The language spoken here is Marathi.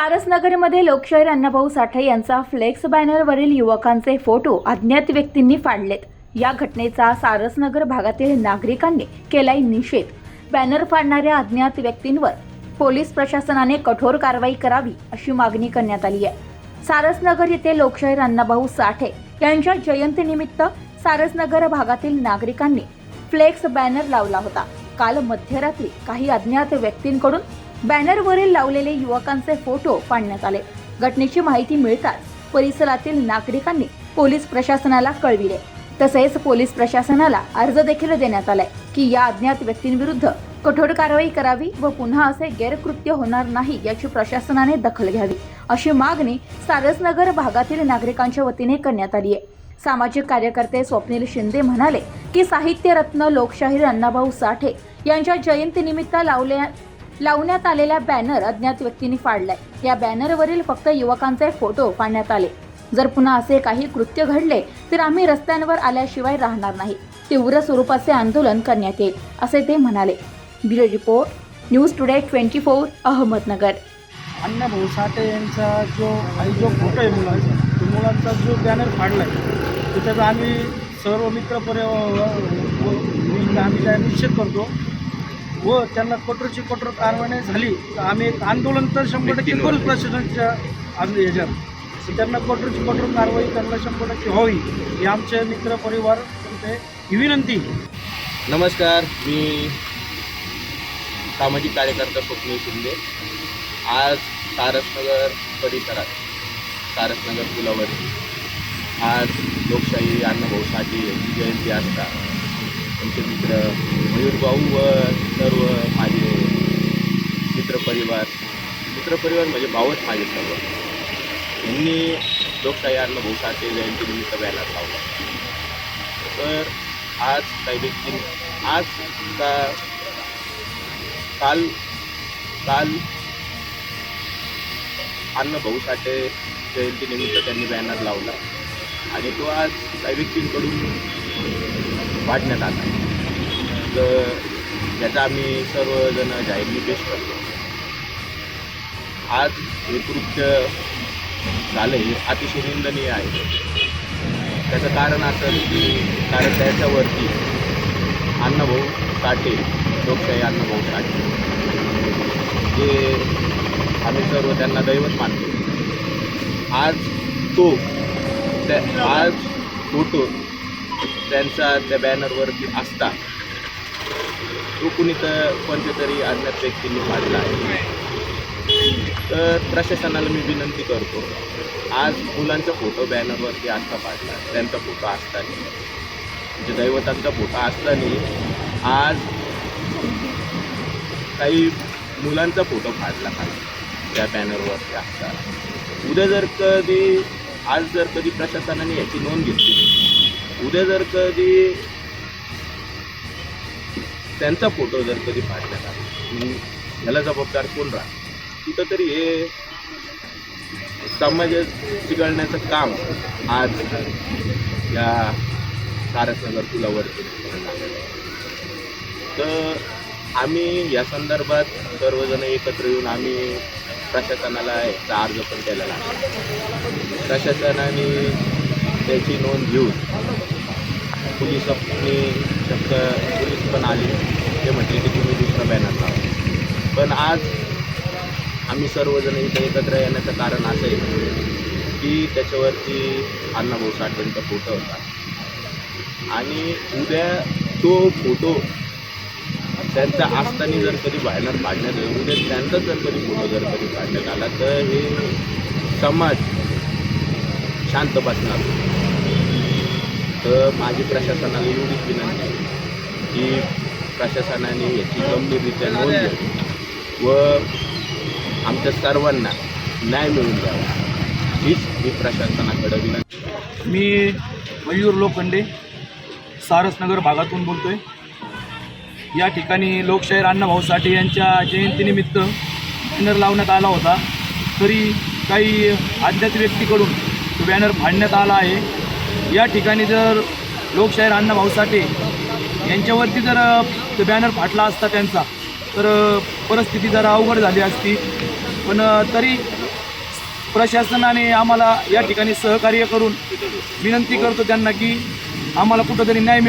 सारसनगरमध्ये लोकशाहीर अण्णाभाऊ साठे यांचा फ्लेक्स बॅनरवरील युवकांचे फोटो अज्ञात व्यक्तींनी फाडलेत. या घटनेचा सारसनगर भागातील नागरिकांनी केलाय निषेध. बॅनर फाडणाऱ्या अज्ञात व्यक्तींवर पोलीस प्रशासनाने कठोर कारवाई करावी अशी मागणी करण्यात आली आहे. सारसनगर येथे लोकशाहीर अण्णाभाऊ साठे यांच्या जयंतीनिमित्त सारसनगर भागातील नागरिकांनी फ्लेक्स बॅनर लावला होता. काल मध्यरात्री काही अज्ञात व्यक्तींकडून बॅनरवरील लावलेले युवकांचे फोटो पाडण्यात आले. घटनेची माहिती मिळताच परिसरातील नागरिकांनी पोलीस प्रशासनाला कळविले. तसेच पोलीस प्रशासनाला अर्ज देखील देण्यात आलाय की या अज्ञात व्यक्तींविरुद्ध कठोर कारवाई करावी व पुन्हा असे गैरकृत्य होणार नाही याची प्रशासनाने दखल घ्यावी अशी मागणी सारसनगर भागातील नागरिकांच्या वतीने करण्यात आली आहे. सामाजिक कार्यकर्ते स्वप्नील शिंदे म्हणाले की साहित्यरत्न लोकशाहीर अण्णाभाऊ साठे यांच्या जयंतीनिमित्त लावल्या लावण्यात आलेला बॅनर अज्ञात व्यक्तींनी फाडलाय. या बॅनरवरील फक्त युवकांचे फोटो फाडण्यात आले. जर पुन्हा असे काही कृत्य घडले तर आम्ही रस्त्यांवर आल्याशिवाय राहणार नाही. तीव्र स्वरूपाचे आंदोलन करण्यात येईल असे ते म्हणाले. Bureau report news today twenty four Ahmednagar. Annabhau Sathe यांचा जो आणि जो फोटो आहे मुलांचा तो मुलांचा जो बॅनर फाडला आहे त्याचा आम्ही सर्व मित्र पर्याय आम्ही निषेध करतो व त्यांना कठोरची कठोर कारवाई नाही झाली तर आम्ही एक आंदोलन तर शंभर टक्के करू प्रशासनाच्या आंद- ह्याच्यात तर त्यांना कठोरची कठोर कारवाई त्यांना शंभर टक्के व्हावी ही आमचे मित्र परिवार ते ही विनंती. नमस्कार मी सामाजिक कार्यकर्ता स्वप्नील शिंदे. आज सारसनगर परिसरात सारसनगर पुलावर आज लोकशाही अण्णाभाऊ साठे यांची जयंती असता. त्यांचे मित्र मयूरभाऊ व सर्व माझे मित्रपरिवार मित्रपरिवार म्हणजे भावच माझे सर्व. यांनी लोकशाहीला अण्णाभाऊ साठे जयंतीनिमित्त व्हायला लावला. तर आज काही व्यक्ती आज का काल काल अण्णाभाऊ साठे जयंतीनिमित्त त्यांनी बॅनर लावला. आणि तो आज काही व्यक्तींकडून वाढण्यात आला. तर याचा आम्ही सर्वजण जाहीर निषेध करतो. आज हे कृत्य झालं हे अतिशय निंदनीय आहे. त्याचं कारण असं की कारण त्याच्यावरती अण्णाभाऊ साठे लोकशाही अण्णाभाऊ साठे. जे आम्ही सर्व त्यांना दैवत मानतो. आज तो त्या आज फोटो त्यांचा त्या बॅनरवरती असता. तो कुणी तर कोणत्या तरी अज्ञात व्यक्तींनी काढला आहे. तर प्रशासनाला मी विनंती करतो आज मुलांचा फोटो बॅनरवरती असता पाडला त्यांचा फोटो असता नाही म्हणजे दैवतांचा फोटो असताना आज काही मुलांचा फोटो फाडला खाली त्या बॅनरवरती असता उद्या जर कधी आज जर कधी प्रशासनाने याची नोंद घेतली उद्या जर कधी त्यांचा फोटो जर कधी फाडण्यात आला ह्याला जबाबदार कोण राहणार? कुठं तरी हे समाज चिघळण्याचं काम आज या कारसनगर पुलावरती तर आम्ही या संदर्भात सर्वजण एकत्र येऊन आम्ही प्रशासनाला याचा अर्ज पण केलेला प्रशासनाने त्याची नोंद घेऊन पोलिसांनी शक्य पोलीस पण आले. ते म्हटले की तुम्ही दुसरा बॅनर लावा. पण आज आम्ही सर्वजण इथं एकत्र येण्याचं कारण असं आहे की त्याच्यावरती अण्णाभाऊ साठेंचा फोटो होता. आणि उद्या तो फोटो त्यांचा असताना जर कधी बॅनर काढण्यात आला उद्या त्यांचा जर कधी फोटो जर कधी काढण्यात आला तर हे समाज शांत बसणार. तर माझी प्रशासनाला एवढीच विनंती आहे की प्रशासनाने याची गंभीररित्या नोंद घ्यावी व आमच्या सर्वांना न्याय मिळून द्यावा. हीच मी प्रशासनाकडे विनंती मी मयूर लोखंडे सारसनगर भागातून बोलतो आहे या ठिकाणी लोकशाहीर अण्णाभाऊ साठे यांच्या जयंतीनिमित्त बॅनर लावण्यात आला होता. तरी काही अज्ञात व्यक्तीकडून तो बॅनर फाडण्यात आला आहे. या ठिकाणी जर लोकशाहीर अण्णाभाऊ साठे यांच्यावरती जर तो बॅनर फाटला असता त्यांचा तर परिस्थिती जरा अवघड झाली असती. पण तरी प्रशासनाने आम्हाला या ठिकाणी सहकार्य करून विनंती करतो त्यांना की आम्हाला कुठंतरी न्याय मिळ